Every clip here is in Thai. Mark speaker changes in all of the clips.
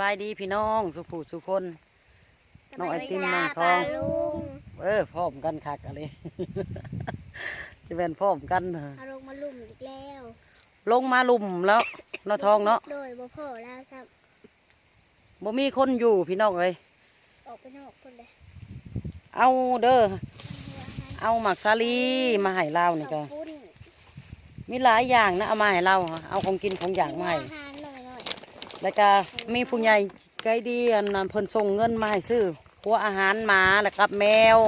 Speaker 1: บายดีพี่น้องสุขุสุคนน้องไอติมน้องท
Speaker 2: ป
Speaker 1: อ
Speaker 2: ลางลุง
Speaker 1: เออพร้อมกันคักอะไรจะเป็นพร้อมกันเหรอ
Speaker 2: เอาลงมาลุ่มอีกแล้ว
Speaker 1: ลงมาลุ่มแล้วเนาะทองเนาะ
Speaker 2: โดยบ่พ่อแล้วซ้
Speaker 1: บ่มีคนอยู่พี่น้องเลยำ
Speaker 2: ออกไปนอกคนเลย
Speaker 1: เอาเด้อเอาหมักซาลีมาให้เรานี่ก็
Speaker 2: ขอบคุณ
Speaker 1: มีหลายอย่างนะเอามาให้เราเอาของกินของอย่างมาให้ แล้วก็มีผู้ใหญ่ใจดีอันนั้นเพิ่นส่งเงินมาให้ซื้อหัวอาหารหมาแล้วกับแมว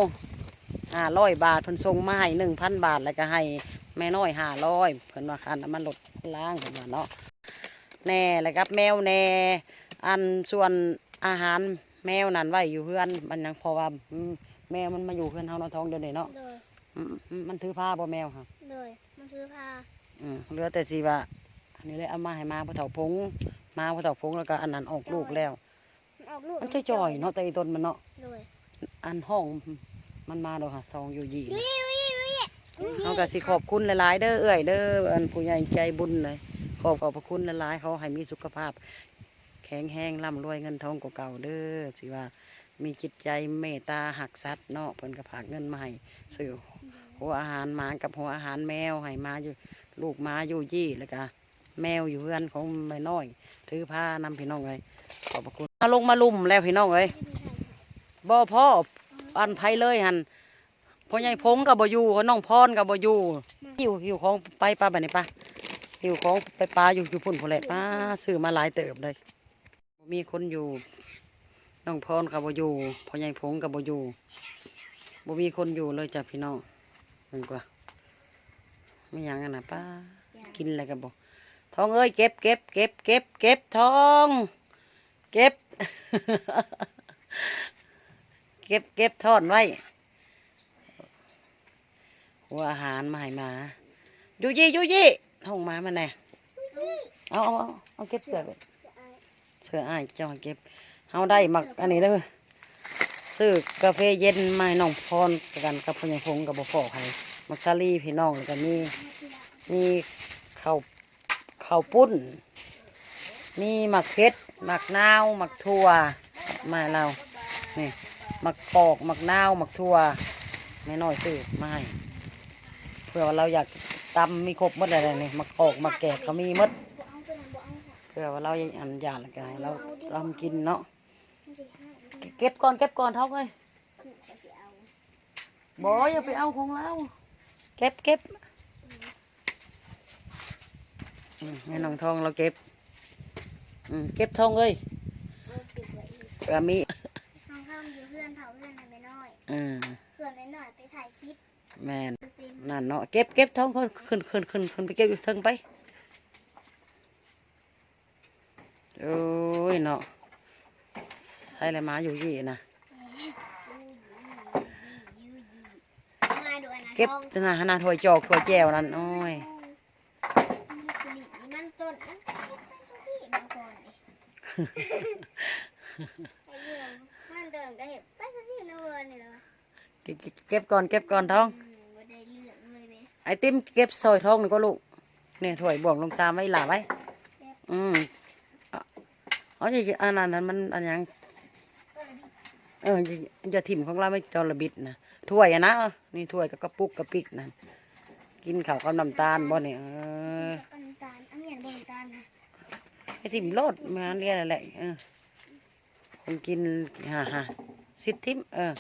Speaker 1: ห้าร้อยบาทเพิ่นส่งมาให้หนึ่งพันบาทแล้วก็ให้แม่น้อยห้าร้อยเพิ่นว่าคันน้ำมันลดล้างเพิ่นว่าเนาะแน่แล้วกับแมวแน่อันส่วนอาหารแมวนั่นไว้อยู่เพื่อนมันยังเพอว่าอืมแมวมันมาอยู่เพื่อนเฮาเนาะท้องเดียวนี้เนาะ
Speaker 2: โดย
Speaker 1: อืมอืมมันถือผ้าบ่แมวค่ะ
Speaker 2: โดยมันซื้อผ้า
Speaker 1: อืมเหลือแต่สิว่าอันนี้เลยเอามาให้มาพอเถาพง มาพอเถาพงแล้วก็อันนั้นออกลูกแล้ว
Speaker 2: มันออกลูก
Speaker 1: มันจ่อยๆเนาะแต่อีต้นมันเนาะ
Speaker 2: โดย
Speaker 1: อันห้องมันมาดอกค่ะทองอยู่ยี
Speaker 2: วิววิววิว
Speaker 1: เขาก็สิขอบคุณหลายๆเด้อเอื้อยเด้ออันผู้ใหญ่ใจบุญเลยขอบขอบพระคุณหลายๆเขาให้มีสุขภาพ แข็งแรงร่ำรวยเงินทองกว่าเก่าเด้อสิว่ามีจิตใจเมตตาหักสัตว์เนาะเพิ่นก็ผากเงินมาให้ซื้อหัวอาหารหมากับหัวอาหารแมวให้มาอยู่ ลูกหมาอยู่ยี่แล้วก็ แมวอยู่เพื่อนของแม่น้อย ถือผ้านำพี่น้องเลยขอบพระคุณมาลงมาลุ่มแล้วพี่น้องเลยบ่พ่ออันไผเลยหันพ่อใหญ่พงกับบ่อยู่น้องพรกับบ่อยู่หิวหิวของไปป้าบัดนี้ป้าหิวของไปปลาอยู่อยู่พุ่นพุ่นแหละป้าซื้อมาหลายเติบเลยมีคนอยู่น้องพรกับบ่อยู่พ่อใหญ่พงกับบ่อยู่บ่มีคนอยู่เลยจ้ะพี่น้องเพิ่นกว่าไม่ยังกันนะป้ากินอะไรกันบ่ ทองเอ้ยเก็บเก็บเก็บเก็บเก็บทอง เก็บ เก็บเก็บทอนไว้หัวอาหารมาให้หมายูยี่ยูยี่ห้องมามาแน่เอาเอาเอาเอาเก็บเสือไว้เสืออ้ายจ้าให้เก็บเอาได้มักอันนี้เด้อซื้อกาแฟเย็นมาให้น้องพรกันกับพญพงกับบ่พอใครมักซาลีพี่น้องแล้วก็มีมีข้าว ข้าวปุ้น มีหมักเพชรหมักนาวหมักถั่วมาเรานี่หมักปอกหมักนาวหมักถั่วไม่น้อยซื้อมาให้เพื่อว่าเราอยากตำมีครบหมดเลยนี่หมักปอกหมักแกะเขามีหมด
Speaker 2: เอาไปไหนบ่เอาค่ะ
Speaker 1: เพื่อว่าเราอันอยากกายเราทำกินเนาะเก็บก่อนเก็บก่อนท้องเลย
Speaker 2: ขึ้นไปสิเอา
Speaker 1: บอยอย่าไปเอาของเราเก็บเก็บ ให้น้องทองเราเก็บอืมเก็บทองเลย
Speaker 2: เอาปิดไว้อีก
Speaker 1: เพื่อมี
Speaker 2: น้องข้ามอยู่เพื่อนเผาเพื่อนให้ไม่น้อย
Speaker 1: อืม
Speaker 2: ส่วนไม่น้อยไปถ่ายคลิป
Speaker 1: แมน
Speaker 2: เต็ม
Speaker 1: นั่นเนาะเก็บเก็บท้องคนขึ้นขึ้นขึ้นขึ้นไปเก็บอยู่เทิงไปโอ้ยเนาะใช่เลยหมาอยู่ยี่นะ
Speaker 2: มาดูอันนะ
Speaker 1: เก็บ
Speaker 2: ทอง
Speaker 1: ขนาดขนาดถ้วยจอกถ้วยแจวนั่นโอ้ย
Speaker 2: นี่ มันต้นนะพี่บางคนนี่ไอ้เรื่องมันต้นก็เห็นไปสักทีนะเวอร์นี่เหรอ
Speaker 1: เก็บเก็บก่อนเก็บก่อนท้อง
Speaker 2: ไอ
Speaker 1: ติมเก็บซอยท้องนี่ก็ลูกเนี่ยถ้วยบวงลงซามไว้หลาไว้อืมอาเออย่าอันนั้นมันอันยัง
Speaker 2: เลยพี่
Speaker 1: เอออย่าถิ่มของเราไม่จอระบิดนะถ้วยอะนะนี่ถ้วยกับกระปุกกระปิกนั่นกินข้าวกับน้ำตาลบ่เนี่ยเออ
Speaker 2: บนกัน
Speaker 1: ไอถิ่มโลดมาเรียนอะไรเออคนกินฮ่าฮ่าสิทิมเออ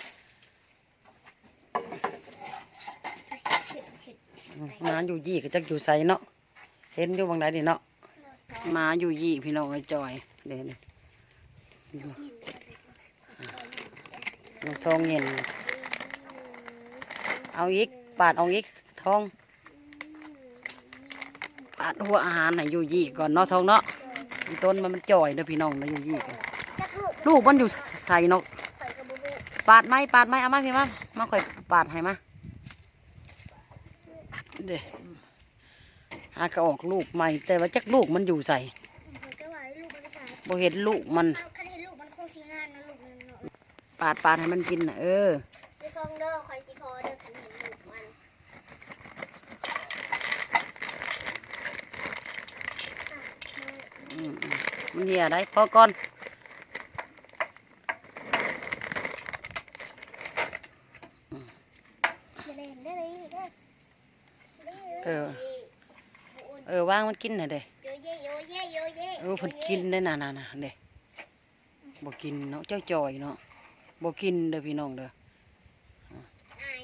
Speaker 1: มาอยู่ยี่ก็จักอยู่ใส่เนาะเห็นอยู่บางใดดิเนาะมาอยู่ยี่พี่น้องไอจอยเดี๋ยวนี้ทองเห็นเอาอีกปาดเอาอีกทองาดหัวอาหารให้อยู่ยี่ก่อนเนาะทองเนาะอีต้นมันมันจ่อยเด้อพี่น้องนะอยู่ยี่ก่อน
Speaker 2: จักลูก
Speaker 1: ลูกมันอยู่ใส่เนาะ
Speaker 2: ใส่กระบุบุ
Speaker 1: ปาดไหมปาดไหมเอามาพี่มามาค่อยปาดให้มาเด้หากระออกลูกใหม่แต่ว่าจักลูกมันอยู่ใส่
Speaker 2: ก็ว่าลูกมันจะขาย
Speaker 1: บ่เห็นลูกมัน
Speaker 2: คันเห็นลูกมันคงสิงานนะลูกมันเนาะ
Speaker 1: ปาดปาดให้มันกินน่ะเออ
Speaker 2: สิคองเด้อคอยสิคอเด้อคันเห็นลูกมัน
Speaker 1: con mè đấy có con ừ ừ vang con kín này đây ừ phần kín đây nè nè nè đây bò kín nó chơi chòi
Speaker 2: nó bò kín đây vì nó được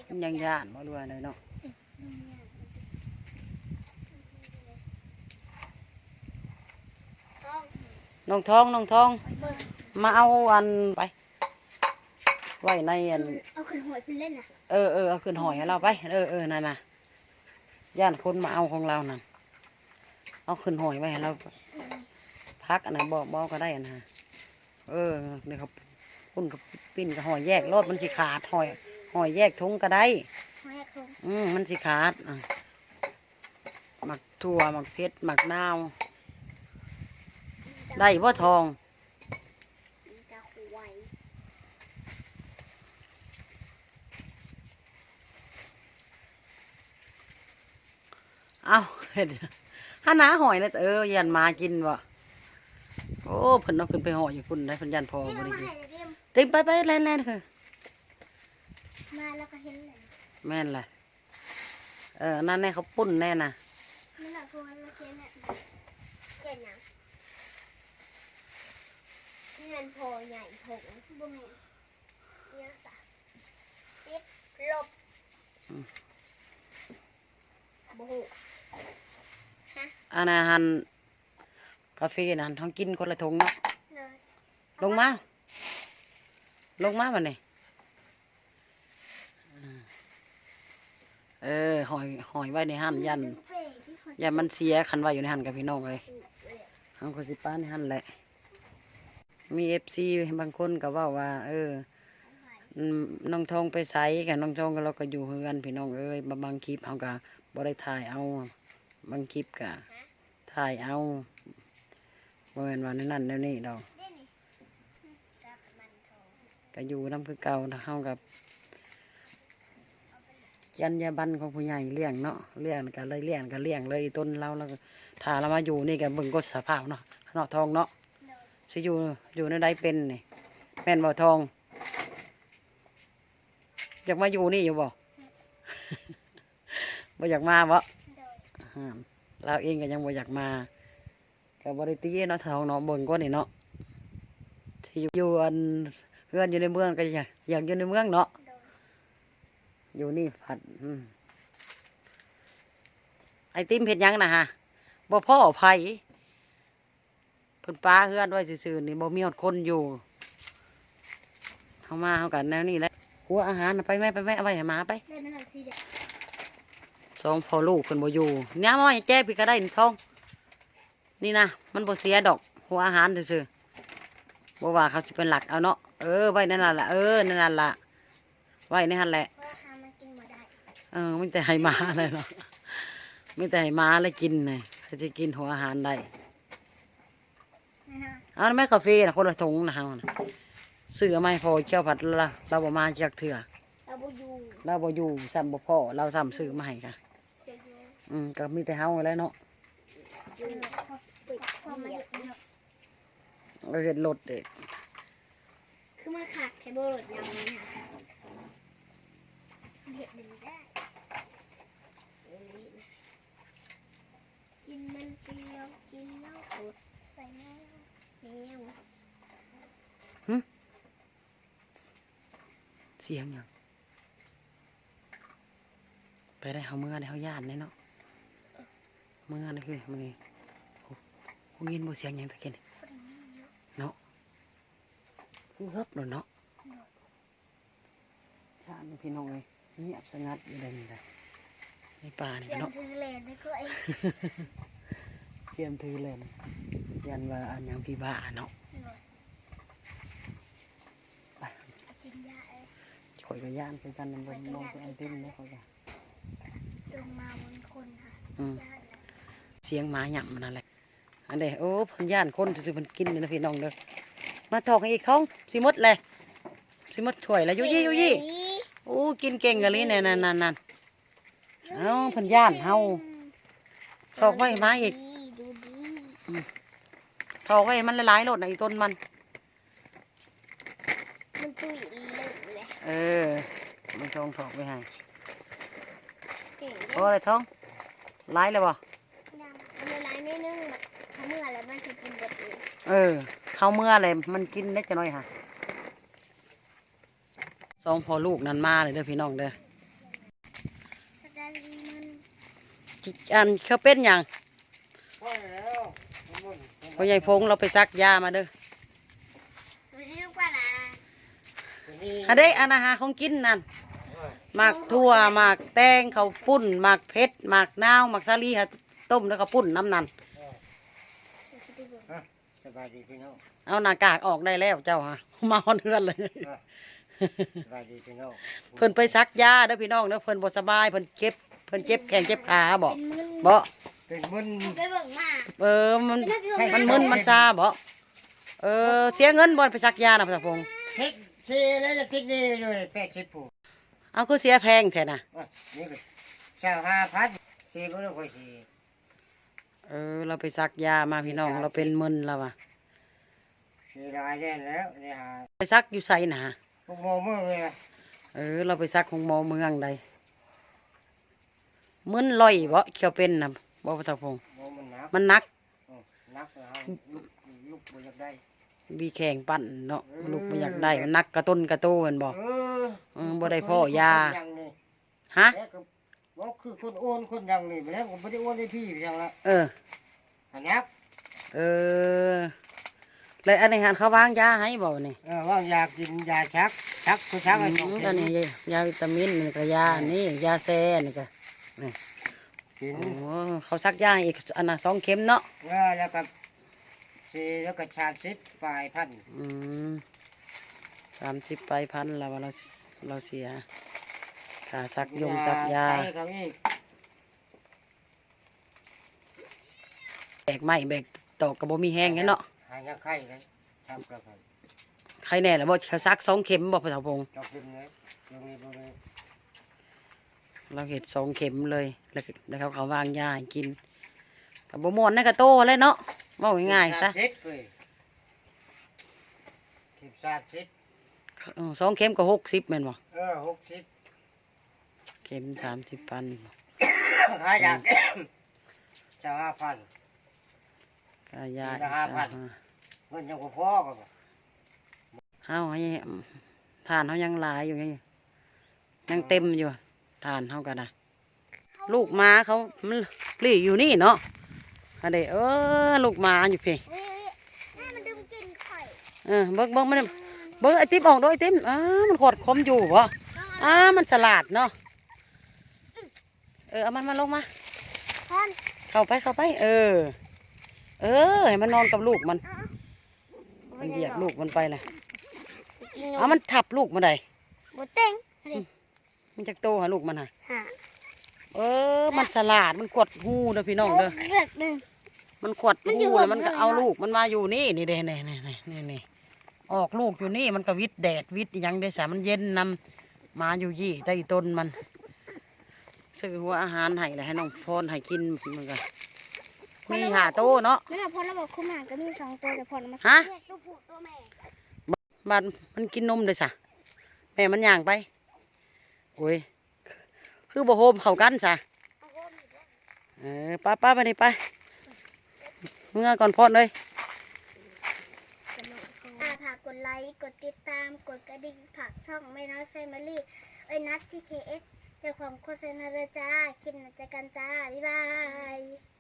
Speaker 2: nhanh dạn mọi đùa này
Speaker 1: nó ้อง นยังย่านบ่รู้ว่าเลยเนาะ
Speaker 2: ต้อง
Speaker 1: น้องทองน้องทอง
Speaker 2: เบิ่ง
Speaker 1: มาเอาอันไป ไว้ในอัน
Speaker 2: เอาขึ้นหอยเพิ่นเล่นน่ะ
Speaker 1: เออเออเอาขึ้นหอยให้เราไป เออเออนั่นน่ะย่านคนมาเอาของเรานั่นเอาขึ้นหอยไว้ให้เราพักอันไหนบอกบอกก็ได้อันนะเออเนี่ยครับพุ่นกับปิ้นกับหอยแยกรถมันสิขาดหอย หอยแยกทุงก็ได้
Speaker 2: หอยคง
Speaker 1: อืมมันสิขาดอะหมักถั่วหมักเพชรหมักนาว ได้ว่าทอง
Speaker 2: จะหวย
Speaker 1: เอาเห็ดถ้าหนาหอยนะเออยันมากินวะโอ้เพิ่นเอาขึ้นไปห่ออยู่พุ่นได้เพิ่นยันพอ
Speaker 2: นี่
Speaker 1: บ่
Speaker 2: เรา
Speaker 1: ได้
Speaker 2: มา
Speaker 1: กิน
Speaker 2: ให้เรียม
Speaker 1: ติมไปไปแล่นแล่นคือ
Speaker 2: มาแล้วก็เห็นเลย
Speaker 1: แม่นแหละเออนั่นแน่เขาปุ้นแน่น่ะ
Speaker 2: นี่แหละพวกเราเขียนเนี่ยเขียนหยัง เงินโพใหญ่ผงบ่แม่นเนี่ยสะปิดลบบ่ฮู้ฮะ
Speaker 1: อันอาหารกาแฟนั่นท้องกินคนละถุงเนาะ
Speaker 2: เลย
Speaker 1: ลงมา ลงมาบัดนี้เออหอยหอยไว้ในหันยันอย่ามันเสียคันไว้อยู่ในหันกับพี่น้องเลยเขาก็สิป้าในหันแหละ มีเอฟซีบางคนก็ว่าว่า เออน้องทองไปใสกับน้องทองก็เราก็อยู่เฮือนพี่น้องเอ้ยบางคลิปเขาก็บ่ได้ถ่ายเอาบางคลิปก็ถ่ายเอาบ่แม่นว่านนั่นในนี่ดอก
Speaker 2: นี่นี่จับมันโท
Speaker 1: ก็อยู่น้ำคือเก่าถ้าเฮากับยันยาบันของผู้ใหญ่เลี้ยงเนาะเลี้ยงก็เลยเลี้ยงก็เลี้ยงเลยต้นเราแล้วถ้าเรามาอยู่นี่ก็เบิ่งกฎสภาพเนาะเนาะทองเนาะ สิอยู่อยู่ในใดเป็นนี่แม่นบ่ทอง อยากมาอยู่นี่อยู่บ่บ่อยากมาบ่
Speaker 2: โดย
Speaker 1: อ่าเราเองก็ยังบ่อยากมาก็บ่ได้ตีเนาะทองเนาะเบิ่งก่อนนี่เนาะที่อยู่อยู่อันเฮือนอยู่ในเมืองก็อยากอยากอยู่ในเมืองเนาะ
Speaker 2: โดย
Speaker 1: อยู่นี่ผัดอืมไอติมเผ็ดหยังนะฮะบ่พ่อไผ เพิ่นปลาเฮือนไว้ซื่อๆนี่บ่มีฮอดคนอยู่เฮามาเฮากันแนวนี้แหละหัวอาหารน่ะไปแม่ไปแม่เอาไว้ให้หมาไป
Speaker 2: ได้ไหมล่ะสิเด็ก
Speaker 1: สองพ่อลูกเพิ่นบ่อยู่เนี่ยมาให้แจ้พี่ก็ได้นี่ทองนี่นะมันบ่เสียดอก หัวอาหารซื่อๆบ่ว่าเขาสิเป็นหลักเอาเนาะเออไว้นั่นล่ะเออนั่นล่ะไว้ในหั่นแหละ
Speaker 2: เพราะหามันกินบ่ได้
Speaker 1: เออไม่แต่ให้หมาเลยเนาะไม่แต่ให้หมาเลยกินเลยเขาจะกินหัวอาหารได้
Speaker 2: นะฮะ
Speaker 1: เอาแม่กาแฟนะคนละถุงนะฮะซื้อมาให้พอเจ้าผัดละเราบ่มาจากเถื่อ
Speaker 2: เราบ่อยู่
Speaker 1: เราบ่อยู่ซ้ำบ่พ่อเราซ้ำซื้อมาให้ค่ะ
Speaker 2: จะอยู่
Speaker 1: อืมก็มีแต่เฮาแล้วเนาะ
Speaker 2: อยู่พอปิดพอมันเด็กเนาะ
Speaker 1: เราเห็นรถเด็ก
Speaker 2: คือมันขาดไทโบโรดยังไงค่ะมันเห็ดมันได้เออนี่นะกินมันเปรี้ยวกินเหล้าขดใส่แมวแมว
Speaker 1: เสียงหยังไปได้เฮาเมื่อได้เฮาย่านได้เนาะเมื่อนี่คือมันนี่โอ้โหยินบ่เสียงหยังตะเกียนเนาะคือเฮิบเลยเนาะย่านพี่น้องเอ้ยเงียบสงัดอยู่เลยนี่แหละในป่านี่
Speaker 2: เสียง
Speaker 1: เนาะ
Speaker 2: ถือเลนไม่ก็ไอ้
Speaker 1: เตรียมถือเลยนะยันว่าอันยังพี่บ้าเนาะ
Speaker 2: หน่อย
Speaker 1: ไป
Speaker 2: กินยาไอ้
Speaker 1: ข่ อยกับย่านคือกันมันบนมองไปไอติมนะข่อยกับ
Speaker 2: ลงมาบนคนค่ะ
Speaker 1: เสียงหมาหยั่มันนั่นแหละอันเดโอ้พันย่านคนถือมันกินเลยนะพี่น้องเด้อมาทอกให้อีกท้องสิมดเลยสิมดถ้วยแล้วยุยี่ยุยี่โอ้กินเก่งกันเลยเนี่ยนั่นนั่นนั่นเอ้าพันย่านเฮาทอกไว้มาอีก
Speaker 2: ดูดี
Speaker 1: ทอกไว้มันหลายๆโลดนะอีต้นมัน
Speaker 2: มันตุย เล่นเลย
Speaker 1: เออ มันทองถอกไว้ให้
Speaker 2: เก่ง
Speaker 1: โอ้อะไรท้องร้ายเลยบ่
Speaker 2: ยังเอาเวลานิดนึงแบบทำเมื่อแล้วมันจะกินบดเอง
Speaker 1: เออเข้าเมื่ออะไรมันกินได้จะน้อยค่ะสองพอลูกนั่นมาเลยเด้อพี่น้องเด้อ
Speaker 2: สดาลีมัน
Speaker 1: อันเขาเป็นอย่าง
Speaker 3: ว่าแล้วมัน
Speaker 1: พ่อใหญ่พงเราไปซักยามาเด้อ
Speaker 2: สวัสดีทุกคนนะ
Speaker 3: ตัวนี้
Speaker 1: อันเด้อันอาหารของกินนั่นหมากทั่วหมากแตงข้าวปุ้นหมากเพชรหมากนาวหมากสาลีค่ะต้มแล้วก็ปุ้นน้ำนั่น
Speaker 2: สวัสดีทุกคน
Speaker 3: สบายดีพี่น้อง
Speaker 1: เอาหน้ากากออกได้แล้วเจ้าฮะมาฮอนเฮือนเลย
Speaker 3: สบายดีพี่น้อง
Speaker 1: เพิ่นไปซักยาเด้อพี่น้องเด้อเพิ่นบ่สบายเพิ่นเจ็บเพิ่นเจ็บแขนเจ็บขาบ่
Speaker 2: เป็นมึน
Speaker 1: บ่
Speaker 3: เป็นมึน
Speaker 2: ไปเบิ่งมา
Speaker 1: เออมันมันมึนมันซาบ่เออเสียเงินบ่ไปซักยานะพระพงษ์
Speaker 3: เทค เชแล้วจะเทคนี่เลยแปดสิบผู้
Speaker 1: เอาคือเสียแพงแท้น่ะ
Speaker 3: อะนี่ก็เช้าห้าพันสี่พันค่อยสี่
Speaker 1: เออ เราไปซักยามาพี่น้อง เราเป็นมึนแล้วอะ
Speaker 3: สี่รายได้แล้วเนี่ยหา
Speaker 1: ไปซักอยู่ไสน่ะ
Speaker 3: พวกโมเมืองเลยนะ
Speaker 1: เออ เราไปซักของหมอเมืองใดมึนลอยบ่เขียวเป็นน่ะบ่พระพงษ์
Speaker 3: โมมันหนัก
Speaker 1: มันหนัก
Speaker 3: อืมหนักนะฮะลุกลุกบ่อยากได้
Speaker 1: มีแข่งปั่นเนาะลูกบ่อยากได้มันหนักกระต้นกระโตแม่นบ่
Speaker 3: เออ
Speaker 1: เออบ่ได้พ่อยา
Speaker 3: คนงนี่
Speaker 1: ฮะ
Speaker 3: แล้วก็บอกคือคนโอนคนยังนี่ไปแล้วผมไม่ได้โอนให้พี่ยังละ
Speaker 1: เออ
Speaker 3: อันนัก
Speaker 1: เออเลยอันนี้หันเขาวางยาให้บ่นี่
Speaker 3: เออว่างยากินยาชักชักกูชักไอ้สอง
Speaker 1: อันนี้ยาวิตามินนี่ก็ยาอันนี้ยาแซ่นี่ก็
Speaker 3: กิน
Speaker 1: โอ้เขาซักยาให้อีกอันน่ะสองเข็มเนาะ
Speaker 3: เออแล้วก็ สี่แล้วก็ชาสิบปลายพัน
Speaker 1: อืมสามสิบไปพันแล้วว่าเราเราเสียค่าซักยงซักยา
Speaker 3: ใส่เขาอีก
Speaker 1: แบกไม้แบกตอกกระบมีแห้งไงเนาะ
Speaker 3: หายาไข้เลยทำกระเพรา
Speaker 1: ใครแน่แล้วบ่เขาซักสองเข็มบ่พระเถาพงษ์
Speaker 3: จอกขึ้นเลยลงนี้ลงนี้
Speaker 1: เราเห็ดสองเข็มเลย แล้วก็แล้วเขาเขาวางยาให้กินกับบม่วนนั่นก็โตเลยเนาะ เว่าง่ายๆซะ
Speaker 3: สิบเลยสิบสามสิบ
Speaker 1: เออสองเข็มก็หกสิบแม่นบ่
Speaker 3: เออหกสิบ
Speaker 1: เข็มสามสิบพัน
Speaker 3: หายาจะห้าพัน
Speaker 1: กายา
Speaker 3: สี่ละห้าพันเงินยังบ่พอกันบ่
Speaker 1: เฮาให้ทานเฮายังหลายอยู่ไงยังเต็มอยู่ทานเฮาก็ได้ลูกหมาเขามันปลีอยู่นี่เนาะ อันเดเออลูกหมาอยู่พี่
Speaker 2: เฮ้ยแม่มันดึงกินข่อย
Speaker 1: เออเบิ่งเบิ่งมันเบิ่งไอติมออกด้วยไอติมอ้ามันขดคมอยู่บ่อ้ามันฉลาดเนาะเออเอามันมาลงมา
Speaker 2: พอน
Speaker 1: เข้าไปเข้าไป เออ เออให้มันนอนกับลูกมัน มันเหยียบลูกมันไปเลย
Speaker 2: กิน
Speaker 1: เอามันทับลูกมาได้
Speaker 2: บดเต็ง
Speaker 1: มันจะโตหาลูกมันฮะ
Speaker 2: ฮะ
Speaker 1: เออ มันฉลาดมันกดหูเด้อพี่น้องเด้อ
Speaker 2: เลือกหนึ่ง
Speaker 1: มันกด
Speaker 2: มันอยู่
Speaker 1: หูแล้วมันก็
Speaker 2: บน
Speaker 1: เอา
Speaker 2: เรือน
Speaker 1: ลูกมันมาอยู่นี่นี่เด้นี่นี่นี่นี่นี่ออกลูกอยู่นี่มันก็วิดแดดวิดอิหยังเด้สามันเย็นนำมาอยู่ยี่ใต้ต้นมันซื้อหัวอาหารให้เลยให้น้องพรให้กินมันก็มีหาโตเนาะ
Speaker 2: นั่นแหละพอเราบอกคุ้มหางก็มีสองตัวแต่พอเรามา
Speaker 1: ฮะ
Speaker 2: เนี่ยตัวผู้ตัวแม่
Speaker 1: บ้านมันกินนมเลยสะแม่มันย่างไปโอ้ยคือบ่โฮมเข้ากันสะ
Speaker 2: เอาโว้ย
Speaker 1: เออป้าป้าไปนี่ไป เมื่อก่อนพอดเลย
Speaker 2: ฝากกดไลค์กดติดตามกดกระดิ่งฝากช่องไม่น้อยแฟมิลี่เอ้ยนัดที่เคเอสเจ้าของโฆษณาเลยจ้าคลิปหนักจกันจ้า บ๊ายบาย